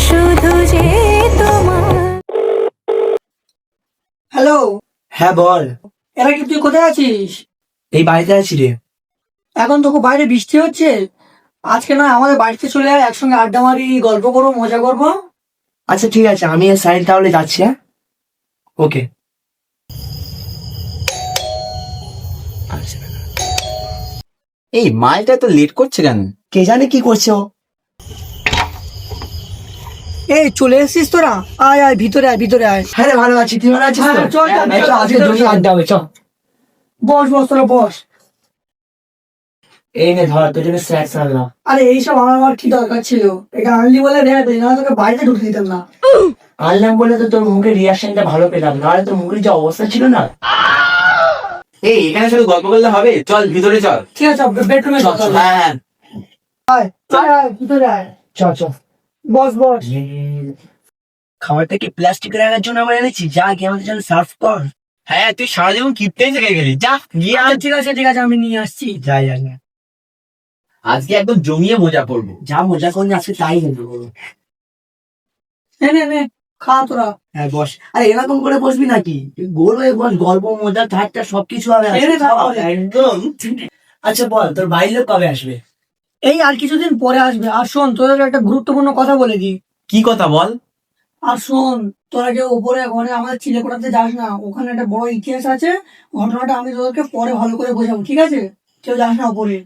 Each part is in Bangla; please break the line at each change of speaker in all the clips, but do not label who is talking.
শুধু যে তোমার
হ্যালো
হ্যাঁ বল।
এরা কি তুই কোথায় আছিস?
এই বাড়িতে আছি রে।
এখন তোকে বাইরে বৃষ্টি হচ্ছে? আজকে না আমাদের বাড়িতে চলে আয় একসঙ্গে আড্ডা মারি গল্প করব মজা করব।
আচ্ছা ঠিক আছে আমি আর সাইল তাহলে যাচ্ছি হ্যাঁ? ওকে। আচ্ছা
এই মালটা তো লেট করছে কেন?
কে জানে কি করছে ও?
এই চলে এসেছিস তোরা? আয় আয় ভিতরে আয় ভিতরে আয়।
হ্যাঁ রে ভালো আছি তুই ভালো আছিস তো?
হ্যাঁ, চল, চল,
চল,
চল,
আজকে
চল।
আড্ডা হবে চল।
বস বস তোরা বস।
এই নে ধর তোর জন্য স্ন্যাক্স আনলাম।
আরে এইসব আমার আবার কি দরকার ছিল? এটা আনলি বলে দেয় না তোকে বাইরে ঢুকতে দিতাম না।
আনলাম বলে তো তোর মুখের রিয়াকশনটা ভালো পেলাম নাহলে তোর মুখের যে অবস্থা ছিল না।
এই এখানে শুধু গল্প করলে হবে? চল ভিতরে চল।
ঠিক আছে বেডরুমে
চল চল হ্যাঁ হ্যাঁ।
আয় আয় আয় ভিতরে আয়।
চল চল।
বস বস।
খাবারটা কি প্লাস্টিক রাখার জন্য আমরা এনেছি? যা কি আমাদের জন্য সার্ভ কর।
হ্যাঁ তুই সারা জীবন কিপটেই থেকে গেলি। যা গিয়ে আন।
আচ্ছা, ঠিক আছে ঠিক আছে আমি নিয়ে আসছি।
যাই যাই
আজকে একদম জমিয়ে মজা করব।
যা মজা করনি আজকে তাই কিন্তু
নে নে নে খা তোরা।
হ্যাঁ বস। আরে এরকম করে বসবি নাকি? গোল হয়ে বস গল্প মজা ঠাট্টা সবকিছু হবে আজকে।
এনে খাওয়া হবে।
একদম। আচ্ছা বল তোর বাড়ির লোক কবে আসবে?
এই আর কিছুদিন পরে আসবে। আর শোন তোদের একটা গুরুত্বপূর্ণ কথা বলে দিই।
কি কথা বল?
আর শোন তোরা কেউ উপরে ঘরে আমাদের চিলেকোটাতে যাস না ওখানে একটা বড় ইতিহাস আছে ঘটনাটা আমি তোদেরকে পরে ভালো করে বোঝাবো ঠিক আছে? কেউ যাস না উপরে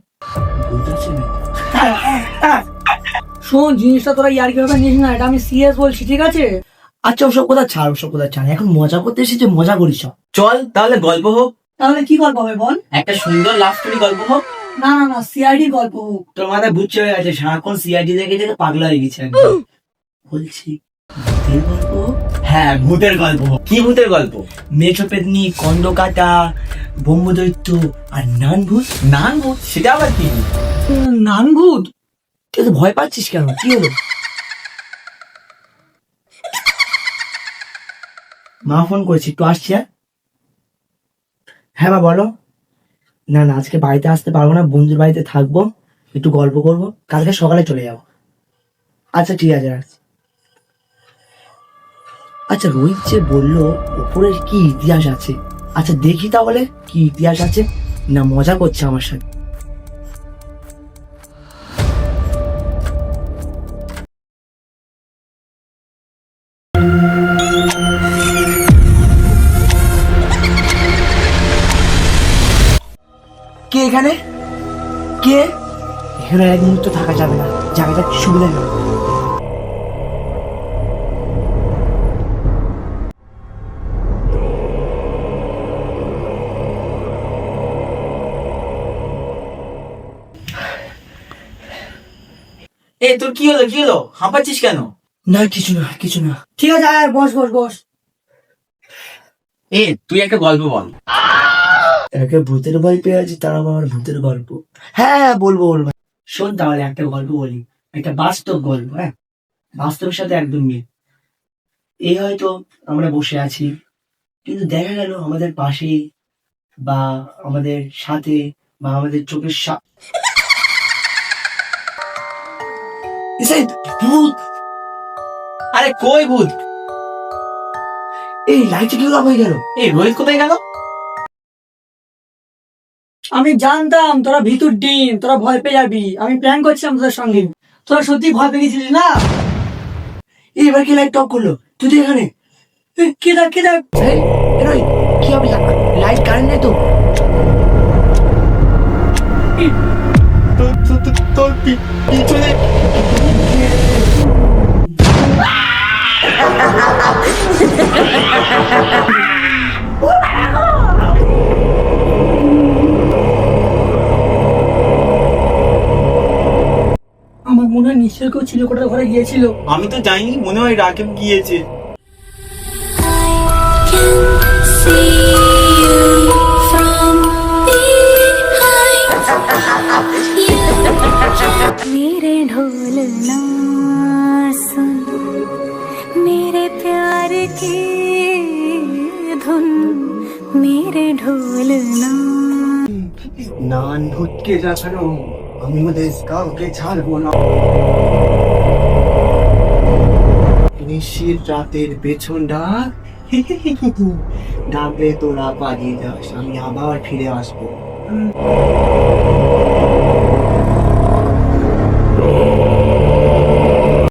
শোন জিনিসটা তোরা ইয়ার কীভাবে নিস না এটা আমি সিরিয়াস বলছি ঠিক আছে?
আচ্ছা ওসব কথা ছাড় ওসব কথা ছাড় এখন মজা করতে এসেছে মজা করিস সব।
চল তাহলে গল্প হোক।
তাহলে কি গল্প হবে বল?
একটা সুন্দর লাভ স্টোরি গল্প হোক।
না না না সিআইডি গল্প হোক।
তোর মাথায় বুঝছে হয়ে গেছে সারাক্ষণ সিআইডি দেখে দেখে পাগলা হয়ে গেছে বলছি ভূতের গল্প? হ্যাঁ ভূতের গল্প।
কি ভূতের গল্প?
মেছো পেতনি কন্দ ব্রহ্মদৈত্য আর নান ভূত
নান ভূত সেটা আবার কি?
উম, নানভূত?
তুই তো ভয় পাচ্ছিস কেন? কি হলো? মা ফোন করেছি একটু আসছি হ্যাঁ? হ্যাঁ মা বলো। না না আজকে বাড়িতে আসতে পারব না বন্ধুর বাড়িতে থাকব একটু গল্প করব কালকে সকালে চলে যাব। আচ্ছা ঠিক আছে রাখছি। আচ্ছা রোহিত যে বলল, ওপরের কি ইতিহাস আছে? আচ্ছা দেখি তাহলে, কি ইতিহাস আছে? না, মজা করছে আমার সাথে। কে এখানে? কে? এখানে এক মুহূর্ত থাকা যাবে না। জায়গাটা সুবিধা না
এ তোর কি হলো কি হলো? হাঁপাচ্ছিস কেন?
না কিছু না কিছু না।
ঠিক আছে আয় বস বস বস।
এ তুই একটা গল্প বল।
একে ভূতের ভয় পেয়ে আছি তার আমার ভূতের গল্প। হ্যাঁ হ্যাঁ বলব বলব। শোন তাহলে একটা গল্প বলি। একটা বাস্তব গল্প হ্যাঁ? বাস্তবের সাথে একদম মিল। এই হয়তো আমরা বসে আছি কিন্তু দেখা গেল আমাদের পাশে বা আমাদের সাথে বা আমাদের চোখের সা ভূত!
আরে কই ভূত?
এই লাইটে কি হয়ে গেল?
এই রোহিত কোথায় গেল?
আমি জানতাম তোরা ভিতর ডিম তোরা ভয় পেয়ে যাবি। আমি প্ল্যান করছিলাম তোদের সঙ্গে। তোরা সত্যি ভয় পেয়ে গেছিলিস না?
এবার কি লাইট টপ করল? তুই তো এখানে
কি দেখ কি দেখ?
কি হবে? লাইট কারেন্ট নেই তো?
তোর পিছনে
আমার মনে হয় নিশ্চয় কেউ চিলেকোটার ঘরে গিয়েছিল।
আমি তো যাইনি মনে হয় রাকিব গিয়েছে।
Can see मेरे ढोल ना सुन मेरे प्यार की धुन मेरे ढोल ना
নান ভূতকে দেখানো আমি ওদের কাউকে ছাড়বো না নিশির রাতের পেছন ডাক ডাকলে তোরা পালিয়ে যাস আমি আবার ফিরে আসবো